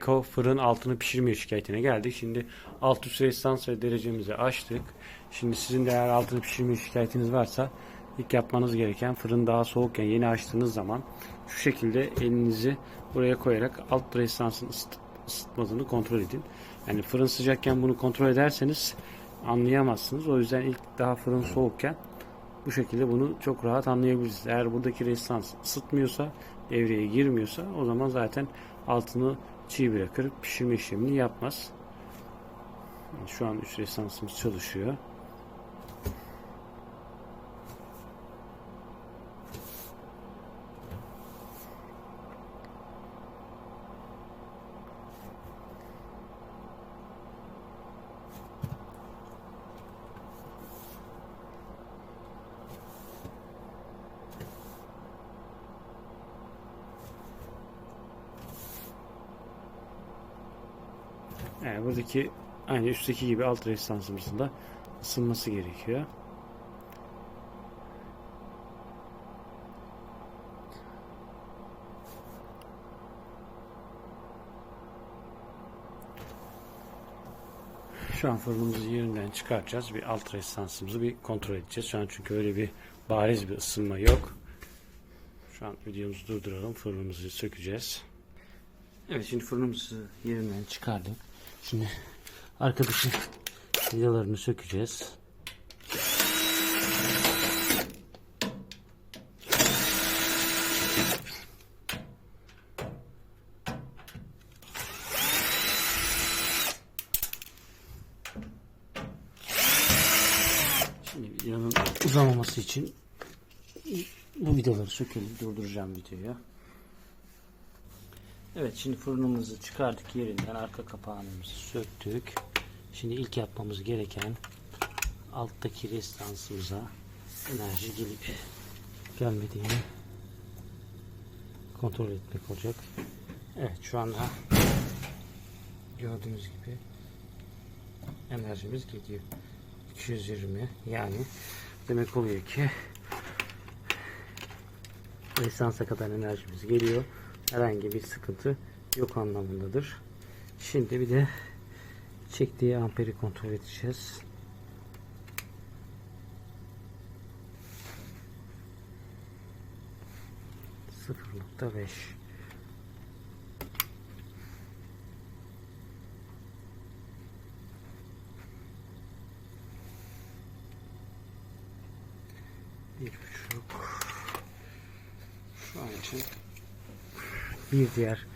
Ko fırın altını pişirmiyor şikayetine geldik. Şimdi alt üst resistans ve derecemizi açtık. Şimdi sizin de eğer altını pişirmiyor şikayetiniz varsa ilk yapmanız gereken fırın daha soğukken yeni açtığınız zaman şu şekilde elinizi buraya koyarak alt resistansın ısıt, ısıtmadığını kontrol edin. Yani fırın sıcakken bunu kontrol ederseniz anlayamazsınız. O yüzden ilk daha fırın soğukken bu şekilde bunu çok rahat anlayabilirsiniz. Eğer buradaki rezistans ısıtmıyorsa, devreye girmiyorsa o zaman zaten altını çiğ bırakır, pişirme işlemini yapmaz. Şu an üst rezistansımız çalışıyor. Yani buradaki aynı üstteki gibi alt rezistansımızın da ısınması gerekiyor. Şu an fırınımızı yerinden çıkartacağız. Bir alt rezistansımızı bir kontrol edeceğiz. Şu an çünkü öyle bir bariz bir ısınma yok. Şu an videomuzu durduralım. Fırınımızı sökeceğiz. Evet şimdi fırınımızı yerinden çıkardık. Şimdi arkadaşın vidalarını sökeceğiz. Şimdi vidanın uzamaması için bu vidaları sökelim. Durduracağım videoyu. Evet şimdi fırınımızı çıkardık yerinden arka kapağımızı söktük. Şimdi ilk yapmamız gereken alttaki resistansımıza enerji gelip gelmediğini kontrol etmek olacak. Evet şu anda gördüğünüz gibi enerjimiz gidiyor. 220 yani demek oluyor ki rezistansa kadar enerjimiz geliyor herhangi bir sıkıntı yok anlamındadır. Şimdi bir de çektiği amperi kontrol edeceğiz. Sıfır beş. Bir buçuk. Şu an için bir diğer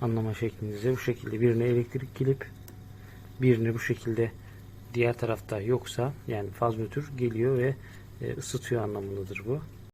anlama şeklinde bu şekilde birine elektrik gelip birini bu şekilde diğer tarafta yoksa yani faz nötr geliyor ve e, ısıtıyor anlamındadır bu.